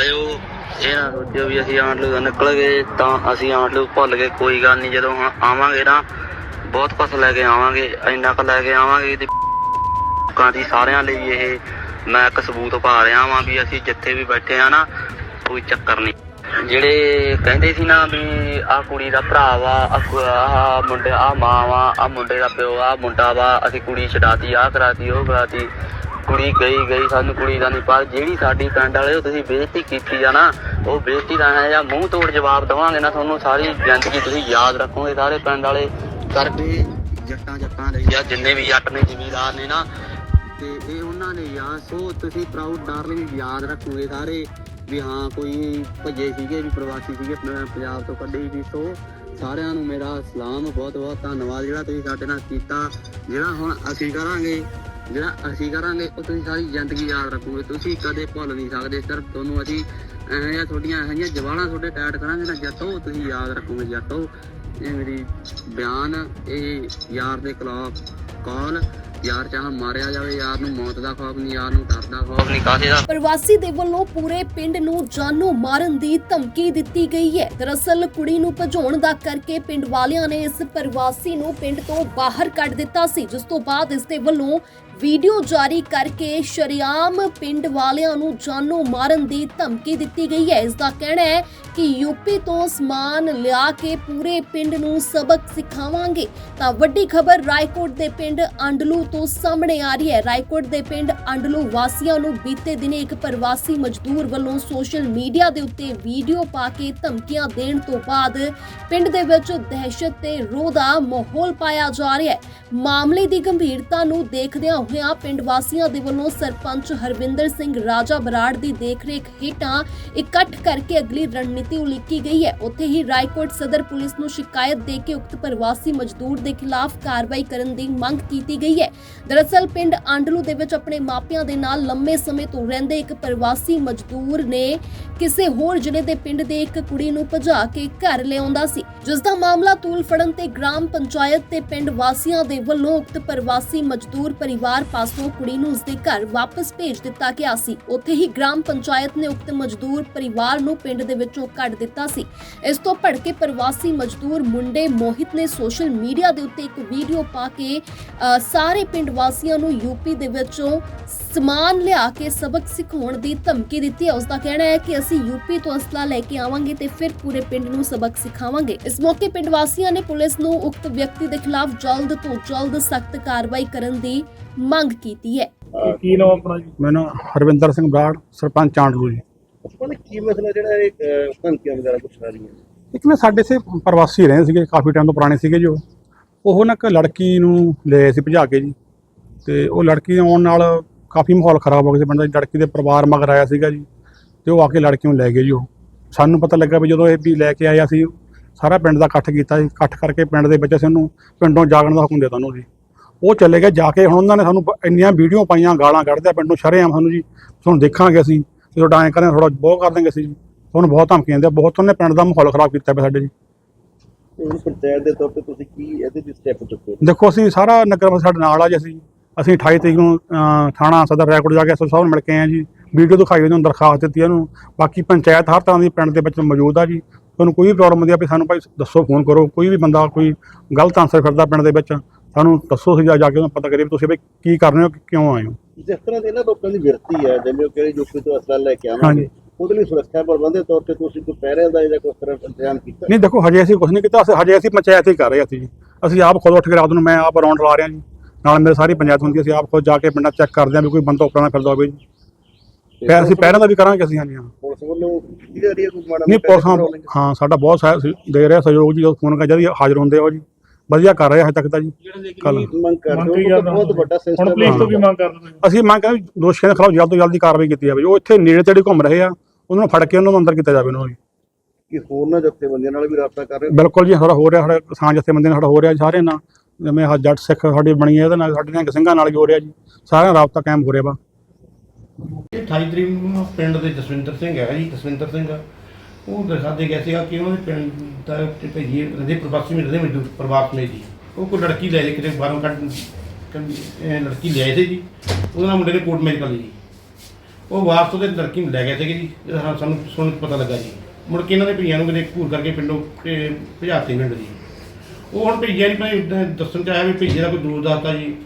ਲਿਓ। ਇਹ ਨਾ ਸੋਚਿਓ ਵੀ ਅਸੀਂ ਆਂਡਲੂ ਤੋਂ ਨਿਕਲ ਗਏ ਤਾਂ ਅਸੀਂ ਆਂਡਲੂ ਭੁੱਲ ਗਏ, ਕੋਈ ਗੱਲ ਨਹੀਂ, ਜਦੋਂ ਆਵਾਂਗੇ ਨਾ ਬਹੁਤ ਕੁਛ ਲੈ ਕੇ ਆਵਾਂਗੇ, ਇੰਨਾ ਕੁ ਲੈ ਕੇ ਆਵਾਂਗੇ ਤੇ ਲੋਕਾਂ ਦੀ ਸਾਰਿਆਂ ਲਈ ਇਹ ਮੈਂ ਇੱਕ ਸਬੂਤ ਪਾ ਰਿਹਾ ਵਾਂ ਵੀ ਅਸੀਂ ਜਿੱਥੇ ਵੀ ਬੈਠੇ ਆ ਨਾ, ਕੋਈ ਚੱਕਰ ਨਹੀਂ। ਜਿਹੜੇ ਕਹਿੰਦੇ ਸੀ ਨਾ ਵੀ ਆਹ ਕੁੜੀ ਦਾ ਭਰਾ ਵਾ, ਆਹ ਮੁੰਡੇ ਆ ਮਾਂ ਵਾ ਆ ਮੁੰਡੇ ਦਾ ਪਿਓ ਆ ਮੁੰਡਾ ਵਾ, ਅਸੀਂ ਕੁੜੀ ਛਡਾਤੀ ਆ ਕਰਾਤੀ, ਉਹ ਕਰਾਤੀ। ਕੁੜੀ ਗਈ ਗਈ ਸਾਨੂੰ ਕੁੜੀ ਦਾ ਨਹੀਂ ਪਰ ਜਿਹੜੀ ਸਾਡੀ ਪਿੰਡ ਵਾਲੇ ਉਹ ਤੁਸੀਂ ਬੇਇੱਜ਼ਤੀ ਕੀਤੀ ਆ ਨਾ, ਉਹ ਬੇਇੱਜ਼ਤੀ ਦਾ ਹੈ ਜਾਂ ਮੂੰਹ ਤੋੜ ਜਵਾਬ ਦਵਾਂਗੇ ਨਾ, ਤੁਹਾਨੂੰ ਸਾਰੀ ਜ਼ਿੰਦਗੀ ਤੁਸੀਂ ਯਾਦ ਰੱਖੋਗੇ ਸਾਰੇ ਪਿੰਡ ਵਾਲੇ। ਕਰਦੇ ਜੱਟਾਂ ਜੱਟਾਂ ਲਈ ਜਾਂ ਜਿੰਨੇ ਵੀ ਜੱਟ ਨੇ, ਜ਼ਿਮੀਦਾਰ ਨੇ ਨਾ, ਤੇ ਇਹ ਉਹਨਾਂ ਨੇ ਯਾਰ ਸੋ ਤੁਸੀਂ ਪ੍ਰਾਊਡ ਡਾਰਲਿੰਗ ਯਾਦ ਰੱਖੋਗੇ ਸਾਰੇ ਵੀ ਹਾਂ, ਕੋਈ ਭੱਜੇ ਸੀਗੇ ਵੀ ਪ੍ਰਵਾਸੀ ਸੀਗੇ ਪੰਜਾਬ ਤੋਂ ਕੱਢੇ ਵੀ ਸੋ ਸਾਰਿਆਂ ਨੂੰ ਮੇਰਾ ਸਲਾਮ ਬਹੁਤ ਬਹੁਤ ਧੰਨਵਾਦ ਜਿਹੜਾ ਤੁਸੀਂ ਸਾਡੇ ਨਾਲ ਕੀਤਾ, ਜਿਹੜਾ ਹੁਣ ਅਸੀਂ ਕਰਾਂਗੇ। ਜਿਹੜਾ ਅਸੀਂ ਕਰਾਂਗੇ, ਉਹ ਤੁਸੀਂ ਸਾਰੀ ਜ਼ਿੰਦਗੀ ਯਾਦ ਰੱਖੋਗੇ। ਤੁਸੀਂ ਕਦੇ ਭੁੱਲ ਨਹੀਂ ਸਕਦੇ, ਸਿਰਫ ਤੁਹਾਨੂੰ ਅਸੀਂ ਇਹੋ ਜਿਹੀਆਂ ਤੁਹਾਡੀਆਂ ਇਹੋ ਜਿਹੀਆਂ ਜਵਾਨਾਂ ਤੁਹਾਡੇ ਟੈਟ ਕਰਾਂਗੇ ਨਾ ਜੱਟੋ ਤੁਸੀਂ ਯਾਦ ਰੱਖੋਗੇ ਜੱਟੋ ਇਹ ਮੇਰੀ ਬਿਆਨ, ਇਹ ਯਾਰ ਦੇ ਖਿਲਾਫ ਕਾਲ। ਯਾਰ ਚਾਹ ਮਾਰਿਆ ਜਾਵੇ, ਯਾਰ ਨੂੰ ਮੌਤ ਦਾ ਖੌਫ ਨਹੀਂ, ਯਾਰ ਨੂੰ ਡਰ ਦਾ ਖੌਫ ਨਹੀਂ, ਕਾਹਦੇ ਦਾ ਪ੍ਰਵਾਸੀ ਦੇ ਵੱਲੋਂ ਪੂਰੇ ਪਿੰਡ ਨੂੰ ਜਾਨੋਂ ਮਾਰਨ ਦੀ ਧਮਕੀ ਦਿੱਤੀ ਗਈ ਹੈ। ਦਰਅਸਲ ਕੁੜੀ ਨੂੰ ਭਜਾਉਣ ਦਾ ਕਰਕੇ ਪਿੰਡ ਵਾਲਿਆਂ ਨੇ ਇਸ ਪ੍ਰਵਾਸੀ ਨੂੰ ਪਿੰਡ ਤੋਂ ਬਾਹਰ ਕੱਢ ਦਿੱਤਾ ਸੀ, ਜਿਸ ਤੋਂ ਬਾਅਦ ਇਸ ਦੇ ਵੱਲੋਂ ਵੀਡੀਓ ਜਾਰੀ ਕਰਕੇ ਸ਼ਰਿਆਮ ਪਿੰਡ ਵਾਲਿਆਂ ਨੂੰ ਜਾਨੋਂ ਮਾਰਨ ਦੀ ਧਮਕੀ ਦਿੱਤੀ ਗਈ ਹੈ। ਇਸ ਦਾ ਕਹਿਣਾ ਹੈ ਕਿ ਯੂਪੀ ਤੋਂ ਸਮਾਨ ਲਿਆ ਕੇ ਪੂਰੇ ਪਿੰਡ ਨੂੰ ਸਬਕ ਸਿਖਾਵਾਂਗੇ। ਤਾਂ ਵੱਡੀ ਖਬਰ ਰਾਏਕੋਟ ਦੇ ਪਿੰਡ ਅੰਡਲੂ ਤੋਂ ਸਾਹਮਣੇ ਆ ਰਹੀ ਹੈ। ਰਾਏਕੋਟ ਦੇ ਪਿੰਡ ਅੰਡਲੂ ਵਾਸੀਆਂ ਨੂੰ ਬੀਤੇ ਦਿਨੇ ਇੱਕ ਪ੍ਰਵਾਸੀ ਮਜ਼ਦੂਰ ਵੱਲੋਂ ਸੋਸ਼ਲ ਮੀਡੀਆ ਦੇ ਉੱਤੇ ਵੀਡੀਓ ਪਾ ਕੇ ਧਮਕੀਆਂ ਦੇਣ ਤੋਂ ਬਾਅਦ ਪਿੰਡ ਦੇ ਵਿੱਚ ਦਹਿਸ਼ਤ ਤੇ ਰੋਹ ਦਾ ਮਾਹੌਲ ਪਾਇਆ ਜਾ ਰਿਹਾ ਹੈ। ਮਾਮਲੇ ਦੀ ਗੰਭੀਰਤਾ ਨੂੰ ਦੇਖਦਿਆਂ ਹੋਇਆਂ ਪਿੰਡ ਵਾਸੀਆਂ ਦੇ ਵੱਲੋਂ ਸਰਪੰਚ ਹਰਵਿੰਦਰ ਸਿੰਘ ਰਾਜਾ ਬਰਾੜ ਦੀ ਦੇਖਰੇਖ ਹੇਠਾਂ ਇਕੱਠ ਕਰਕੇ ਅਗਲੀ ਰਣਨੀਤੀ ਉਲੀਕੀ ਗਈ ਹੈ। ਉੱਥੇ ਹੀ ਰਾਏਕੋਟ ਸਦਰ ਪੁਲਿਸ ਨੂੰ ਸ਼ਿਕਾਇਤ ਦੇ ਕੇ ਉਕਤ ਪ੍ਰਵਾਸੀ ਮਜ਼ਦੂਰ ਦੇ ਖਿਲਾਫ ਕਾਰਵਾਈ ਕਰਨ ਦੀ ਮੰਗ ਕੀਤੀ ਗਈ ਹੈ। ਦਰਅਸਲ ਪਿੰਡ ਆਂਡਲੂ ਦੇ ਵਿੱਚ ਆਪਣੇ ਮਾਪਿਆਂ ਦੇ ਨਾਲ ਲੰਮੇ ਸਮੇਂ ਤੋਂ ਰਹਿੰਦੇ ਇੱਕ ਪ੍ਰਵਾਸੀ ਮਜ਼ਦੂਰ ਨੇ ਕਿਸੇ ਹੋਰ ਜ਼ਿਲ੍ਹੇ ਦੇ ਪਿੰਡ ਦੇ ਇੱਕ ਕੁੜੀ ਨੂੰ ਭਜਾ ਕੇ ਘਰ ਲਿਆਉਂਦਾ ਸੀ। ਜਿਸ ਦਾ ਮਾਮਲਾ ਤੂਲ ਫੜਨ ਤੇ ਗ੍ਰਾਮ ਪੰਚਾਇਤ ਤੇ ਪਿੰਡ ਵਾਸੀਆਂ ਦੇ ਵੱਲੋਂ ਉਕਤ ਪ੍ਰਵਾਸੀ ਮਜ਼ਦੂਰ ਪਰਿਵਾਰ ਪਾਸੋਂ ਕੁੜੀ ਨੂੰ ਉਸਦੇ ਘਰ ਵਾਪਸ ਭੇਜ ਦਿੱਤਾ ਗਿਆ ਸੀ। ਉੱਥੇ ਹੀ ਗ੍ਰਾਮ ਪੰਚਾਇਤ ਨੇ ਉਕਤ ਮਜ਼ਦੂਰ ਪਰਿਵਾਰ ਨੂੰ ਪਿੰਡ ਦੇ ਵਿੱਚੋਂ ਕੱਢ ਦਿੱਤਾ ਸੀ। ਇਸ ਤੋਂ ਭੜਕੇ ਪ੍ਰਵਾਸੀ ਮਜ਼ਦੂਰ ਮੁੰਡੇ ਮੋਹਿਤ ਨੇ ਸੋਸ਼ਲ ਮੀਡੀਆ ਦੇ ਉੱਤੇ ਇੱਕ ਵੀਡੀਓ ਪਾ ਕੇ ਸਾਰੇ ਪਿੰਡ ਵਾਸੀਆਂ ਨੂੰ ਯੂਪੀ ਦੇ ਵਿੱਚੋਂ ਸਮਾਨ ਲਿਆ ਕੇ ਸਬਕ ਸਿਖਾਉਣ ਦੀ ਧਮਕੀ ਦਿੱਤੀ ਹੈ। ਉਸ ਦਾ ਕਹਿਣਾ ਹੈ ਕਿ ਅਸੀਂ ਯੂਪੀ ਤੋਂ ਅਸਲਾ ਲੈ ਕੇ ਆਵਾਂਗੇ ਤੇ ਫਿਰ ਪੂਰੇ ਪਿੰਡ ਨੂੰ ਸਬਕ ਸਿਖਾਵਾਂਗੇ। ਇਸ ਮੌਕੇ ਪਿੰਡ ਵਾਸੀਆਂ ਨੇ ਪੁਲਿਸ ਨੂੰ ਉਕਤ ਵਿਅਕਤੀ ਦੇ ਖਿਲਾਫ ਜਲਦ ਤੋਂ ਜਲਦ ਸਖਤ ਕਾਰਵਾਈ ਕਰਨ ਦੀ ਮੰਗ ਕੀਤੀ ਹੈ। ਕੀ- ਨਾਮ ਆਪਣਾ ਜੀ? ਮੈਨੂੰ ਹਰਵਿੰਦਰ ਸਿੰਘ ਬਰਾੜ ਸਰਪੰਚ ਆਂਡਲੂ ਜੀ। ਉਹਨੇ ਕੀ ਮਸਲਾ ਜਿਹੜਾ ਇਹ ਧਮਕੀਆਂ ਵਗੈਰਾ ਕੁਛ ਆ ਰਹੀਆਂ? ਇੱਕ ਨਾ ਸਾਡੇ ਸੇ ਪ੍ਰਵਾਸੀ ਰਹੇ ਸੀਗੇ ਕਾਫੀ ਟਾਈਮ ਤੋਂ ਪੁਰਾਣੇ ਸੀਗੇ ਜੋ ਉਹ। ਨਾ ਇੱਕ ਲੜਕੀ ਨੂੰ ਲੈ ਸੀ ਭਜਾ ਕੇ ਜੀ। ਤੇ ਉਹ ਲੜਕੀ ਆਉਣ ਨਾਲ ਕਾਫੀ ਮਾਹੌਲ ਖਰਾਬ ਹੋ ਗਿਆ ਸੀ ਪਿੰਡ ਦਾ ਜੀ। ਲੜਕੀ ਦੇ ਪਰਿਵਾਰ ਮਗਰ ਆਇਆ ਸੀਗਾ ਜੀ। ਤੇ ਉਹ ਆ ਕੇ ਲੜਕੀ ਨੂੰ ਲੈ ਗਏ ਜੀ ਉਹ। ਸਾਨੂੰ ਪਤਾ ਲੱਗਾ ਵੀ ਜਦੋਂ ਇਹ ਵੀ ਲੈ ਕੇ ਆਇਆ ਸੀ ਸਾਰਾ ਪਿੰਡ ਦਾ ਇਕੱਠ ਕੀਤਾ ਜੀ ਇਕੱਠ ਕਰਕੇ ਪਿੰਡ ਦੇ ਵਿੱਚ ਅਸੀਂ ਉਹਨੂੰ ਪਿੰਡੋਂ ਜਾਗਣ ਦਾ ਹੁਕਮ ਦਿੱਤਾ ਉਹਨੂੰ ਜੀ। ਉਹ ਚਲੇ ਗਏ ਜਾ ਕੇ ਹੁਣ ਉਹਨਾਂ ਨੇ ਸਾਨੂੰ ਇੰਨੀਆਂ ਵੀਡੀਓ ਪਾਈਆਂ ਗਾਲਾਂ ਕੱਢਦੇ ਪਿੰਡੋਂ ਸ਼ਰੇਆਮ ਸਾਨੂੰ ਜੀ। ਤੁਹਾਨੂੰ ਦੇਖਾਂਗੇ ਅਸੀਂ ਜਦੋਂ ਡਾਂ ਕਰਾਂ ਥੋੜਾ ਬਹੁਤ ਕਰ ਦੇਂਗੇ ਅਸੀਂ ਜੀ। ਤੁਹਾਨੂੰ ਬਹੁਤ ਧਮਕੀਆਂ ਦਿੰਦੇ ਬਹੁਤ ਉਹਨੇ ਪਿੰਡ ਦਾ ਮਾਹੌਲ ਖਰਾਬ ਕੀਤਾ ਪਿਆ ਸਾਡੇ ਜੀ। ਹੁਣ ਪੰਚਾਇਤ ਦੇ ਤੌਰ ਤੇ ਤੁਸੀਂ ਕੀ ਇਹਦੇ ਵਿੱਚ ਸਟੈਪ ਚੁੱਕੇ? ਦੇਖੋ ਅਸੀਂ ਸਾਰਾ ਨਗਰ ਸਾਡੇ ਨਾਲ ਆ ਜੀ ਅਸੀਂ। ਅਸੀਂ 28 ਤਰੀਕ ਨੂੰ ਥਾਣਾ ਸਦਰ ਰੈਕੋਰਡ ਜਾ ਕੇ ਐਸਓ ਸਾਹਿਬ ਨੂੰ ਮਿਲ ਕੇ ਆਏ ਆ ਜੀ। ਵੀਡੀਓ ਦਿਖਾਈ ਉਹਨੂੰ ਦਰਖਾਸਤ ਦਿੱਤੀ ਉਹਨੂੰ। ਬਾਕੀ ਪੰਚਾਇਤ ਹਰ ਤਰ੍ਹਾਂ ਦੀ ਪਿੰਡ ਦੇ ਵਿੱਚ ਮੌਜੂਦ ਆ ਜੀ। ਤੁਹਾਨੂੰ ਕੋਈ ਵੀ ਪ੍ਰੋਬਲਮ ਹੁੰਦੀ ਆ ਵੀ ਸਾਨੂੰ ਭਾਈ ਦੱਸੋ ਫੋਨ ਕਰੋ। ਕੋਈ ਵੀ ਬੰਦਾ ਕੋਈ ਗਲਤ ਆਨਸਰ ਫਿਰਦਾ ਪਿੰਡ ਦੇ ਵਿੱਚ ਸਾਨੂੰ ਦੱਸੋ ਅਸੀਂ ਜਾ ਕੇ ਉਹਨੂੰ ਪਤਾ ਕਰੀਏ ਵੀ ਤੁਸੀਂ ਵੀ ਕੀ ਕਰ ਰਹੇ ਹੋ ਕਿਉਂ ਆਏ ਹੋ। ਜਿਸ ਤਰ੍ਹਾਂ ਦੇ ਨਾ ਲੋਕਾਂ ਦੀ ਵਿਰਤੀ ਹੈ ਜਿਵੇਂ ਉਹ ਕਹਿੰਦੇ ਯੂਪੀ ਤੋਂ ਅਸਲਾ ਲੈ ਕੇ ਆਵਾਂਗੇ। ਉਹਦੇ ਲਈ ਸੁਰੱਖਿਆ ਪ੍ਰਬੰਧ ਦੇ ਤੌਰ ਤੇ ਤੁਸੀਂ ਕੋਈ ਪਹਿਰਿਆਂ ਦਾ ਜਾਂ ਕੋਈ ਤਰ੍ਹਾਂ ਇੰਤਜ਼ਾਮ ਕੀਤਾ? ਨਹੀਂ ਦੇਖੋ ਹਜੇ ਅਸੀਂ ਕੁਝ ਨਹੀਂ ਕੀਤਾ ਅਸੀਂ ਹਜੇ ਅਸੀਂ ਪੰਚਾਇਤ ਹੀ ਕਰ ਰਹੇ ਅਸੀਂ ਜੀ। ਅਸੀਂ ਆਪ ਖੁਦ ਉੱਠ ਕੇ ਰਾਤ ਨੂੰ ਮੈਂ ਆਪ ਰਾਉਂਡ ਲਾ ਰਿਹਾ ਜੀ। ਨਾਲ ਮੇਰੇ ਸਾਰੀ ਪੰਚਾਇਤ ਹੁੰਦੀ ਹੈ, ਅਸੀਂ ਆਪ ਖੁਦ ਜਾ ਕੇ ਪਿੰਡਾਂ ਚੈੱਕ ਕਰਦੇ ਹਾਂ ਵੀ ਕੋਈ ਬੰਦਾ ਉੱਪਰ ਫਿਰਦਾ ਹੋਵੇ ਜੀ। ਪੈ ਅਸੀਂ ਪਹਿਲਾਂ ਦਾ ਵੀ ਕਰਾਂਗੇ ਅਸੀਂ ਹਾਂਜੀ ਹਾਂ। ਪੁਲਿਸ ਵੱਲੋਂ ਕੀ ਰਹੀ ਹੈ ਕੋਈ ਮਾੜਾ ਨਹੀਂ ਮੋਟਾ ਪੁਲਿਸ ਹਾਂ controlling? ਹਾਂ ਸਾਡਾ ਬਹੁਤ ਸਹਿ- ਦੇ ਰਿਹਾ ਸਹਿਯੋਗ ਜੀ ਜਦੋਂ ਫੋਨ ਕਰ ਜਦ ਹਾਜ਼ਰ ਹੁੰਦੇ ਆ ਉਹ ਜੀ। ਵਧੀਆ ਕਰ ਰਹੇ ਆ ਹਜੇ ਤੱਕ ਤਾਂ ਜੀ। ਕੱਲ ਮੰਗ ਕਰਦੇ ਮੰਗ ਹੋ ਕੀ ਉਹ ਕਰਦੇ ਤਾਂ ਹੋ ਬਹੁਤ ਵੱਡਾ ਹੁਣ ਸਿਸਟਮ ਪੁਲਿਸ ਤੋਂ ਕੀ ਮੰਗ ਕਰਦੇ ਤੁਸੀਂ? ਅਸੀਂ ਮੰਗ ਕਰਦੇ ਵੀ ਦੋਸ਼ੀਆਂ ਦੇ ਖਿਲਾਫ ਜਲਦ ਤੋਂ ਜਲਦੀ ਕਾਰਵਾਈ ਕੀਤੀ ਜਾਵੇ। ਜੋ ਇੱਥੇ ਨੇੜੇ ਤੇੜੇ ਘੁੰਮ ਰਹੇ ਆ ਉਹਨਾਂ ਨੂੰ ਫੜ ਕੇ ਉਹਨਾਂ ਨੂੰ ਅੰਦਰ ਕੀਤਾ ਜਾਵੇ ਉਹਨਾਂ ਨੂੰ ਜੀ। ਕਿ ਹੋਰ ਨਾ ਜਥੇਬੰਦੀਆਂ ਨਾਲ ਵੀ ਰਾਬਤਾ ਕਰ ਰਹੇ ਹੋ? ਬਿਲਕੁਲ ਜੀ ਸਾਡਾ ਹੋ ਰਿਹਾ ਸਾਡਾ ਕਿਸਾਨ ਜਥੇਬੰਦੀ ਨਾਲ ਸਾਡਾ ਹੋ ਰਿਹਾ ਜੀ ਸਾਰੇ ਨਾਲ। ਜਿਵੇਂ ਆਹ ਜੱਟ ਸਿੱਖ ਸਾਡੀ ਬਣੀ ਹੈ ਇਹਦੇ ਨਾਲ ਸਾਡੇ ਨਾਲ ਸਿੰਘਾਂ ਨਾਲ ਵੀ ਹੋ ਰਿਹਾ ਜੀ। ਸਾਰਿਆਂ ਦਾ ਰਾਬਤਾ ਕਾਇਮ ਹੋ ਰਿਹਾ ਵਾ। ਇਹ 28 ਤਰੀਕ ਨੂੰ ਪਿੰਡ ਦੇ ਜਸਵਿੰਦਰ ਸਿੰਘ ਹੈਗਾ ਜੀ, ਜਸਵਿੰਦਰ ਸਿੰਘ। ਉਹ ਦਿਖਾ ਦੇ ਗਿਆ ਸੀਗਾ ਕਿ ਉਹਨਾਂ ਦੇ ਪਿੰਡ ਦਾ ਤੇ ਭਈਏ ਰਹਿੰਦੇ ਪ੍ਰਵਾਸੀ ਮਿਲਦੇ ਮਜ਼ਦੂਰ ਪ੍ਰਵਾਸ ਨੇ ਜੀ। ਉਹ ਕੋਈ ਲੜਕੀ ਲੈ ਲਈ ਕਿਤੇ ਬਾਹਰੋਂ ਕੱਢ ਕੱਢ- ਲੜਕੀ ਲਿਆਏ ਸੀ ਜੀ। ਉਹਦੇ ਨਾਲ ਮੁੰਡੇ ਨੇ ਕੋਰਟ ਮੈਚ ਕਰ ਲਈ ਜੀ। ਉਹ ਵਾਪਸ ਉਹਦੇ ਲੜਕੀ ਨੂੰ ਲੈ ਗਏ ਸੀਗੇ ਜੀ। ਜਦੋਂ ਹਾਂ ਸਾਨੂੰ ਸੁਣ ਕੇ ਪਤਾ ਲੱਗਾ ਜੀ। ਮੁੜ ਕੇ ਇਹਨਾਂ ਦੇ ਭਈਆਂ ਨੂੰ ਕਿਤੇ ਘੂਰ ਕਰਕੇ ਪਿੰਡੋਂ ਤੇ ਭਜਾਤੇ ਪਿੰਡ ਜੀ। ਉਹ ਹੁਣ ਭਈਆ ਨਹੀਂ ਭਾਈ ਦੱਸਣ ਚ ਆਇਆ ਵੀ ਭਈਏ ਦਾ ਕੋਈ ਦੋਸਤ ਦੱਸਦਾ ਜੀ।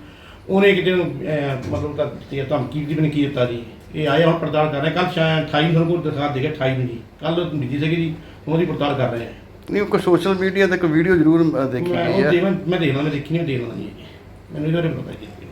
ਉਹਨੇ ਕਿਤੇ ਉਹਨੂੰ, ਅਹ, ਮਤਲਬ ਤਾਂ ਦਿੱਤੀ ਧਮਕੀ ਦੀ ਨਹੀਂ ਕੀ ਦਿੱਤਾ ਜੀ। ਇਹ ਆਏ ਹੁਣ ਪੜਤਾਲ ਕਰ ਰਹੇ ਕੱਲ ਸ਼ਾਇਦ 28 ਨੂੰ ਕੋਲ ਦਿਖਾ ਦੇਗਾ 28 ਨੂੰ ਜੀ। ਕੱਲ ਮਿਲੀ ਸੀਗੀ ਜੀ ਉਹਦੀ ਪੜਤਾਲ ਕਰ ਰਹੇ ਆ ਨਹੀਂ ਕੋਈ ਸੋਸ਼ਲ ਮੀਡੀਆ ਤੇ ਕੋਈ ਵੀਡੀਓ ਜ਼ਰੂਰ ਅ, ਦੇਖੀ ਮੈਂ ਗਈ ਉਹ ਹੈ। ਮੈਂ ਦੇਖ ਲਾਂ ਮੈਂ ਦੇਖੀ ਨਹੀਂ ਦੇਖ ਲਾਂ ਜੀ। ਮੈਨੂੰ ਇਹਦੇ ਬਾਰੇ ਪਤਾ ਜੀ